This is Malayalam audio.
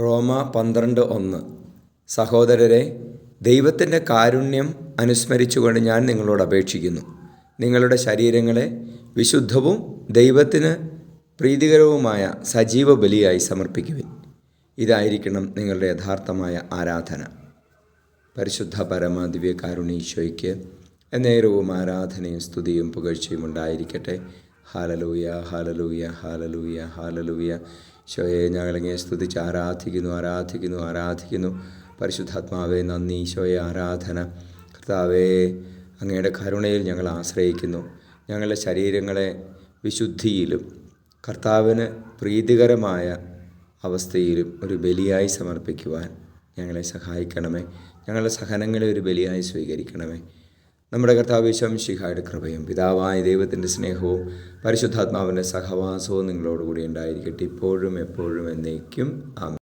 റോമ പന്ത്രണ്ട് ഒന്ന്. സഹോദരരെ ദൈവത്തിന്റെ കാരുണ്യം അനുസ്മരിച്ചുകൊണ്ട് ഞാൻ നിങ്ങളോട് അപേക്ഷിക്കുന്നു. നിങ്ങളുടെ ശരീരങ്ങളെ വിശുദ്ധവും ദൈവത്തിന് പ്രീതികരവുമായ സജീവ ബലിയായി സമർപ്പിക്കുവിൻ. ഇതായിരിക്കണം നിങ്ങളുടെ യഥാർത്ഥമായ ആരാധന. പരിശുദ്ധ പരമ കാരുണ്യ ഈശോയ്ക്ക് എന്നേരവും ആരാധനയും സ്തുതിയും പുകഴ്ചയും ഉണ്ടായിരിക്കട്ടെ. Hallelujah hallelujah hallelujah hallelujah. ഈശോയെ ഞങ്ങളങ്ങെ സ്തുതിച്ച് ആരാധിക്കുന്നു ആരാധിക്കുന്നു ആരാധിക്കുന്നു. പരിശുദ്ധാത്മാവേ നന്ദി. ഈശോയെ ആരാധന. കർത്താവേ അങ്ങയുടെ കരുണയിൽ ഞങ്ങൾ ആശ്രയിക്കുന്നു. ഞങ്ങളുടെ ശരീരങ്ങളെ വിശുദ്ധിയിലും കർത്താവിന് പ്രീതികരമായ അവസ്ഥയിലും ഒരു ബലിയായി സമർപ്പിക്കുവാൻ ഞങ്ങളെ സഹായിക്കണമേ. ഞങ്ങളുടെ സഹനങ്ങളെ ഒരു ബലിയായി സ്വീകരിക്കണമേ. നമ്മുടെ കർത്താവ് ശംശിഹായുടെ കൃപയും പിതാവായ ദൈവത്തിന്റെ സ്നേഹവും പരിശുദ്ധാത്മാവിന്റെ സഹവാസവും നിങ്ങളോടുകൂടി ഉണ്ടായിരിക്കട്ടെ. ഇപ്പോഴും എപ്പോഴും എന്നേക്കും. ആമേൻ.